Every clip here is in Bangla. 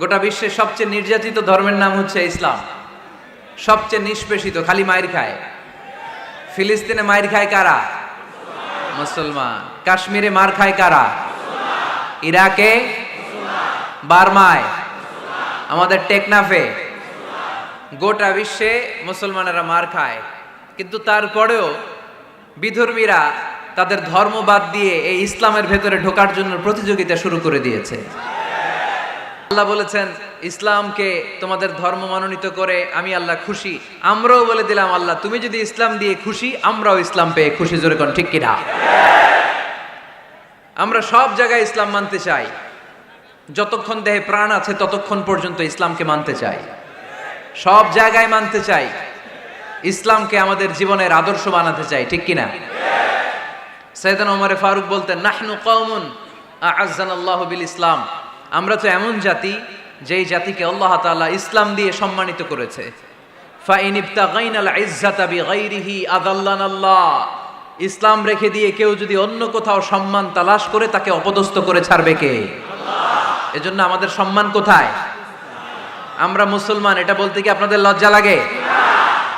গোটা বিশ্বের সবচেয়ে নির্যাতিত ধর্মের নাম হচ্ছে ইসলাম। সবচেয়ে নিষ্পেষিত, খালি মায়ের খায়। ফিলিস্তিনে মায়ের খায় কারা? মুসলমান। কাশ্মীরে মার খায় কারা? ইরাকে? বার্মায়? আমাদের টেকনাফে? গোটা বিশ্বে মুসলমানেরা মার খায়। কিন্তু তারপরেও বিধর্মীরা তাদের ধর্ম বাদ দিয়ে এই ইসলামের ভেতরে ঢোকার জন্য প্রতিযোগিতা শুরু করে দিয়েছে। আল্লাহ বলেছেন, ইসলামকে তোমাদের ধর্ম মনোনীত করে আমি আল্লাহ খুশি। আমরাও বলে দিলাম, আল্লাহ, তুমি যদি ইসলাম দিয়ে খুশি, আমরাও ইসলাম পেয়ে খুশি। জোরে কোন ঠিক কিনা? আমরা সব জায়গায় ইসলাম মানতে চাই। যতক্ষণ দেহে প্রাণ আছে, ততক্ষণ পর্যন্ত ইসলামকে মানতে চাই। সব জায়গায় মানতে চাই। ইসলামকে আমাদের জীবনের আদর্শ বানাতে চাই, ঠিক কিনা? সৈয়দান ওমরে ফারুক বলতেন, নাহনু কওমুন আযান আল্লাহ বিল ইসলাম। আমরা তো এমন জাতি যেই জাতিকে আল্লাহ তাআলা ইসলাম দিয়ে সম্মানিত করেছে। ইসলাম রেখে দিয়ে কেউ যদি অন্য কোথাও সম্মান তালাশ করে, তাকে অপদস্থ করে ছাড়বে কে? এজন্য আমাদের সম্মান কোথায়? আমরা মুসলমান, এটা বলতে কি আপনাদের লজ্জা লাগে?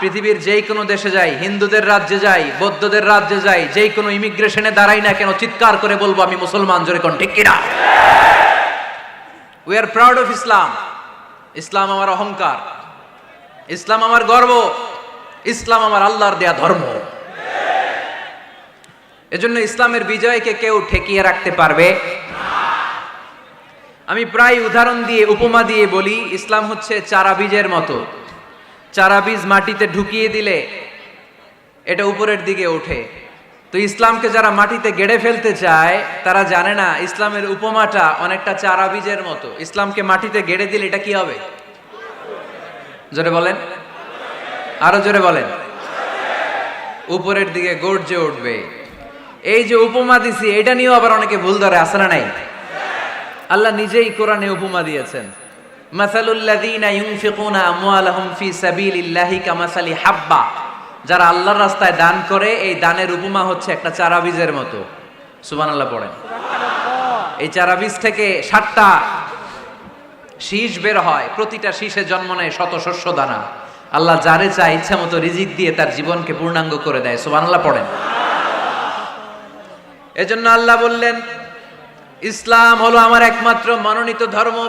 পৃথিবীর যেই কোনো দেশে যাই, হিন্দুদের রাজ্যে যাই, বৌদ্ধদের রাজ্যে যাই যেই কোনো ইমিগ্রেশনে দাঁড়াই না কেন, চিৎকার করে বলব, আমি মুসলমান, জোরে কোন ঠিক কিনা? We are proud of Islam ইসলাম আমার অহংকার. ইসলাম আমার গর্ব. ইসলাম আমার আল্লাহর দেয়া ধর্ম. এজন্য ইসলামের বিজয়কে কেউ ঠেকিয়ে রাখতে পারবে আমি প্রায় উদাহরণ দিয়ে, উপমা দিয়ে বলি, ইসলাম হচ্ছে চারা বীজের মতো। চারা বীজ মাটিতে ঢুকিয়ে দিলে এটা উপরের দিকে ওঠে। তো ইসলামকে যারা মাটিতে গেড়ে ফেলতে চায়, তারা জানে না ইসলামের উপমাটা অনেকটা চারা বীজের মতো। ইসলামকে মাটিতে গেড়ে দিলে এটা কি হবে? জোরে বলেন। আরও জোরে বলেন। উপরের দিকে গর্জে উঠবে। এই যে উপমা দিছি, এটা নিয়েও আবার অনেকে ভুল ধরে আসে না নাই? আল্লাহ নিজেই কোরআনে উপমা দিয়েছেন। মাসালুল্লাযীনা ইউনফিকুনা আমওয়ালাহুম ফি সাবিলিল্লাহি কামাসালি হাব্বা। যারা আল্লাহর রাস্তায় দান করে, এই দানের উপমা হচ্ছে একটা চারা বীজের মতো। সুবহানাল্লাহ পড়েন। এই চারা বীজ থেকে ষাটটা শীষ বের হয়, প্রতিটা শীষে জন্ম নেয় শত শস্য দানা। আল্লাহ যারে চায়, ইচ্ছা মতো রিজিক দিয়ে তার জীবনকে পূর্ণাঙ্গ করে দেয়। সুবহানাল্লাহ পড়েন। এজন্য আল্লাহ বললেন, ইসলাম হলো আমার একমাত্র মনোনীত ধর্ম।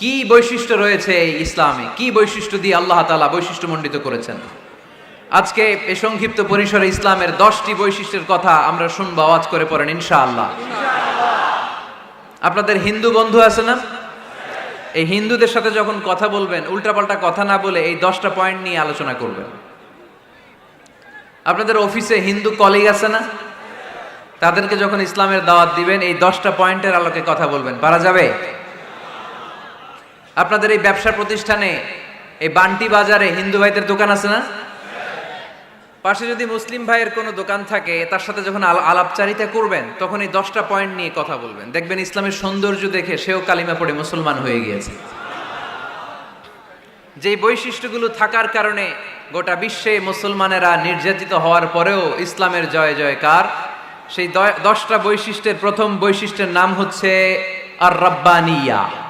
কি বৈশিষ্ট্য রয়েছে ইসলামে? কি বৈশিষ্ট্য দিয়ে আল্লাহ তাআলা বৈশিষ্ট্য মণ্ডিত করেছেন? আজকে এই সংক্ষিপ্ত পরিসরে ইসলামের দশটি বৈশিষ্ট্যের কথা আমরা শুনব, আওয়াজ করে পড়েন, ইনশাআল্লাহ। আপনাদের হিন্দু বন্ধু আছে না? এই হিন্দুদের সাথে যখন কথা বলবেন, উল্টাপাল্টা কথা না বলে এই দশটা পয়েন্ট নিয়ে আলোচনা করবেন। আপনাদের অফিসে হিন্দু কলিগ আছে না? তাদেরকে যখন ইসলামের দাওয়াত দিবেন, এই দশটা পয়েন্টের আলোকে কথা বলবেন। পারা যাবে? আপনাদের এই ব্যবসা প্রতিষ্ঠানে, এই বান্টি বাজারে হিন্দু ভাইদের দোকান আছে না? পাশে যদি মুসলিম ভাইয়ের কোনো দোকান থাকে, তার সাথে যখন আল- আলাপচারিতা করবেন তখন এই দশটা পয়েন্ট নিয়ে কথা বলবেন। দেখবেন ইসলামের সৌন্দর্য দেখে সেও কালিমা পড়ে মুসলমান হয়ে গিয়েছে। যে বৈশিষ্ট্যগুলো থাকার কারণে গোটা বিশ্বে মুসলমানেরা নির্যাতিত হওয়ার পরেও ইসলামের জয় জয়কার, সেই দশটা বৈশিষ্ট্যের প্রথম বৈশিষ্ট্যের নাম হচ্ছে আর রব্বানিয়া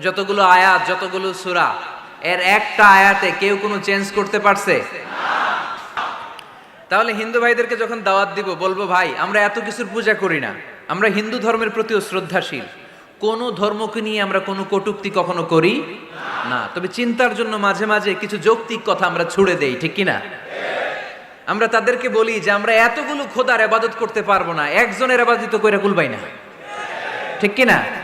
যতগুলো আয়াত, যতগুলো সূরা, এর একটা আয়াতে কেউ কোনো চেঞ্জ করতে পারছে? তাহলে হিন্দু ভাইদেরকে যখন দাওয়াত দিব, বলব ভাই, আমরা এত কিছুর পূজা করি না। আমরা হিন্দু ধর্মের প্রতিও শ্রদ্ধাশীল। কোন ধর্মকে নিয়ে আমরা কোনো কটুক্তি কখনো করি না। তবে চিন্তার জন্য মাঝে মাঝে কিছু যৌক্তিক কথা আমরা ছুড়ে দেই, ঠিক কিনা? আমরা তাদেরকে বলি যে আমরা এতগুলো খোদার আবাদত করতে পারব না, একজনের আবাদিত করে কুলবাই না। ঠিক কিনা?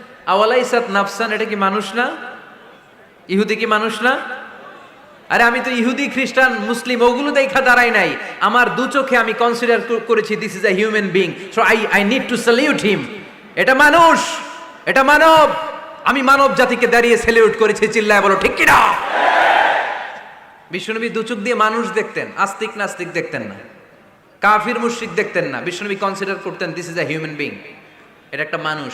আওয়ালাইসাত নাফসান, এটা কি মানুষ না? ইহুদি কি মানুষ না? আরে আমি তো ইহুদি, খ্রিস্টান, মুসলিম, ওগুলো দেখা দাঁড়াই নাই। আমার দু চোখে আমি কনসিডার করেছি this is a human being so I I need to salute him এটা মানুষ, এটা মানব। আমি মানব জাতিকে দাঁড়িয়ে স্যালিউট করেছি, চিল্লায় বলো, ঠিক কিনা? বিশ্বনবী দু চোখ দিয়ে মানুষ দেখতেন, আস্তিক নাস্তিক দেখতেন না। কাফির মুশরিক দেখতেন না। বিশ্বনবী কনসিডার করতেন this is a human being এটা একটা মানুষ।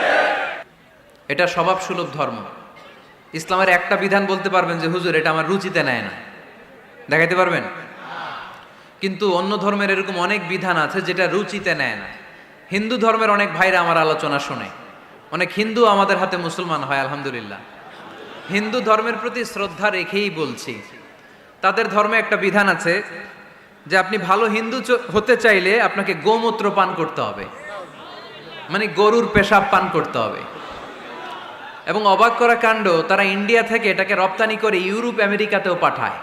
এটা স্বভাব সুলভ ধর্ম। ইসলামের একটা বিধান বলতে পারবেন যে, হুজুর, এটা আমার রুচিতে নেয় না। দেখাইতে পারবেন? কিন্তু অন্য ধর্মের এরকম অনেক বিধান আছে যেটা রুচিতে নেয় না। হিন্দু ধর্মের অনেক ভাইরা আমার আলোচনা শোনে। অনেক হিন্দু আমাদের হাতে মুসলমান হয়, আলহামদুলিল্লাহ। হিন্দু ধর্মের প্রতি শ্রদ্ধা রেখেই বলছি। তাদের ধর্মে একটা বিধান আছে যে, আপনি ভালো হিন্দু হতে চাইলে আপনাকে গোমূত্র পান করতে হবে। মানে গরুর পেশাব পান করতে হবে। এবং অবাক করা কাণ্ড, তারা ইন্ডিয়া থেকে এটাকে রপ্তানি করে ইউরোপ, আমেরিকাতেও পাঠায়।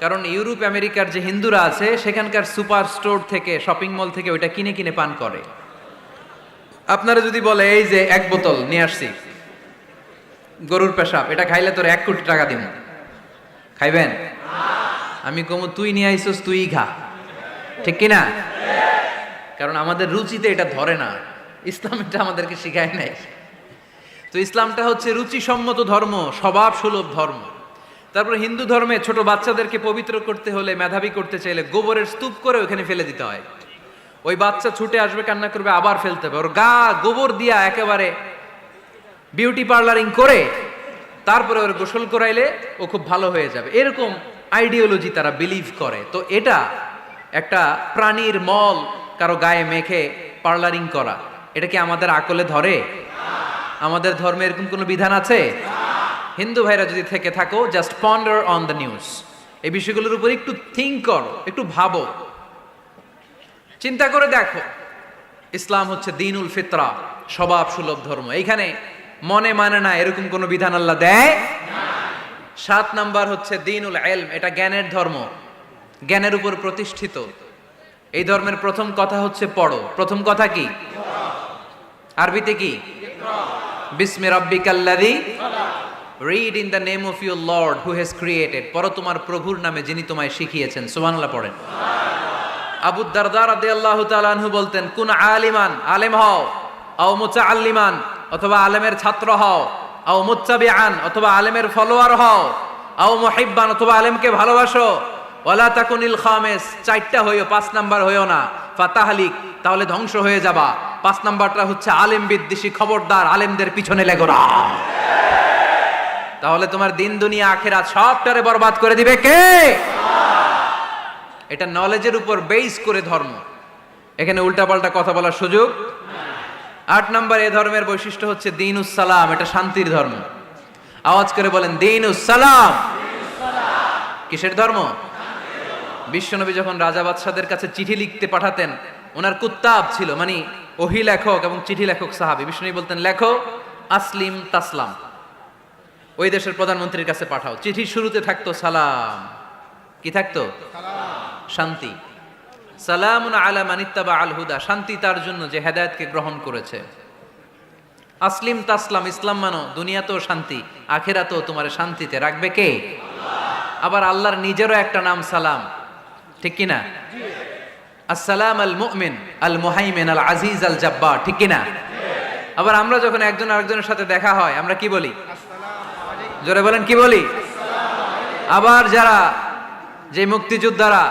কারণ ইউরোপ, আমেরিকার যে হিন্দুরা আছে, সেখানকার সুপার স্টোর থেকে, শপিং মল থেকে ওইটা কিনে কিনে পান করে। আপনারা যদি বলে, এই যে এক বোতল, নিয়ে আসছি। গরুর পেশাব, এটা খাইলে তোর এক কোটি টাকা দিব খাইবেন? আমি কমু, তুই নিয়ে আইসস, তুই খা ঠিক কিনা? কারণ আমাদের রুচিতে এটা ধরে না। ইসলাম এটা আমাদেরকে শিখায় নাই। তো ইসলামটা হচ্ছে রুচিসম্মত ধর্ম স্বভাব সুলভ ধর্ম। তারপর হিন্দু ধর্মে ছোট বাচ্চাদেরকে পবিত্র করতে হলে, মেধাবী করতে চাইলে গোবরের স্তূপ করে ওখানে ফেলে দিতে হয়। ওই বাচ্চা ছুটে আসবে, কান্না করবে, আবার ফেলতে হবে। ওর গা গোবর দিয়া একেবারে বিউটি পার্লারিং করে, তারপরে ওর গোসল করাইলে ও খুব ভালো হয়ে যাবে। এরকম আইডিওলজি তারা বিলিভ করে। তো এটা একটা প্রাণীর মল কারও গায়ে মেখে পার্লারিং করা। এটা কি আমাদের আকলে ধরে? আমাদের ধর্মে এরকম কোনো বিধান আছে? হিন্দু ভাইরা যদি থেকে থাকো just ponder on the news এই বিষয়গুলোর উপর একটু থিঙ্ক করো, একটু ভাবো। চিন্তা করে দেখো, ইসলাম হচ্ছে দিনুল ফিতরা, স্বভাব সুলভ ধর্ম। এইখানে মনে মানে না এরকম কোনো বিধান আল্লাহ দেয়? সাত নাম্বার হচ্ছে দিনুল এলম, এটা জ্ঞানের ধর্ম, জ্ঞানের উপর প্রতিষ্ঠিত। এই ধর্মের প্রথম কথা হচ্ছে পড়ো। প্রথম কথা কি? আরবিতে কি? বিসমি রাব্বিকাল্লাযী read in the name of your lord who has created. পড়ো তোমার প্রভুর নামে যিনি তোমায় শিখিয়েছেন। সুবহানাল্লাহ পড়েন। আবু দারদার রাদিয়াল্লাহু তাআলা আনহু বলতেন, কোন আলিমান, আলেম হও, আও মুতাআল্লিমান, অথবা আলেমের ছাত্র হও, আও মুত্তাবিআন, অথবা আলেমের ফলোয়ার হও, আও মুহিব্বান, অথবা আলেমকে ভালোবাসো। ওয়ালা তাকুনিল খামেস, চারটা হইও, পাঁচ নাম্বার হইও না। ফাতাহালিক, তাহলে ধ্বংস হয়ে যাবা। পাঁচ নাম্বারটা হচ্ছে আলেম বিদ্বেষী খবরদার, আলেমদের পিছনে লেগো না। তাহলে তোমার দিন, দুনিয়া, আখেরাত সবটারে বরবাদ করে দিবে কে? এটা নলেজের উপর বেস করে ধর্ম। এখানে উল্টাপাল্টা কথা বলার সুযোগ? আট নম্বর, এ ধর্মের বৈশিষ্ট্য হচ্ছে দিন সালাম এটা শান্তির ধর্ম। আওয়াজ করে বলেন দিন সালাম কিসের ধর্ম? বিশ্বনবী যখন রাজা বাদশাদের কাছে চিঠি লিখতে পাঠাতেন, ওনার কুত্তাব ছিল মানে ওহি লেখক এবং চিঠি লেখক সাহাবি। বিষ্ণু বলতেন, লেখো, আসলিম তাসলাম, ওই দেশের প্রধানমন্ত্রীর কাছে পাঠাও। চিঠির শুরুতে থাকতো সালাম। কি থাকতো? শান্তি। সালামুন আলা মানিত্তাবা আল হুদা, শান্তি তার জন্য যে হেদায়তকে গ্রহণ করেছে। আসলিম তাসলাম, ইসলাম মানো, দুনিয়াতেও শান্তি, আখেরাতেও তোমার শান্তিতে রাখবে কে? আবার আল্লাহর নিজেরও একটা নাম সালাম। ঠিক কিনা? আসসালাম আল মুমিন, আল মুহাইমিন, আল আজিজ, আল জাব্বার, ঠিক কিনা? আবার আমরা যখন একজন আরেকজনের সাথে দেখা হয়, আমরা কি বলি? জোরে বলেন, কি বলি? আবার যারা যে মুক্তিযোদ্ধারা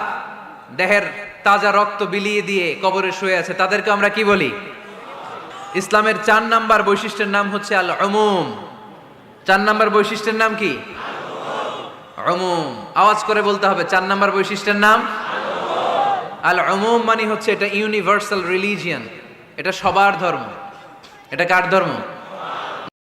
দেহের তাজা রক্ত বিলিয়ে দিয়ে কবরে শুয়ে আছে, তাদেরকে আমরা কি বলি? ইসলামের চার নাম্বার বৈশিষ্ট্যের নাম হচ্ছে আল অমুম চার নাম্বার বৈশিষ্ট্যের নাম কি? অমুম আওয়াজ করে বলতে হবে, চার নাম্বার বৈশিষ্ট্যের নাম আল অমুম মানে হচ্ছে এটা ইউনিভার্সাল রিলিজিয়ান এটা সবার ধর্ম। এটা কার ধর্ম?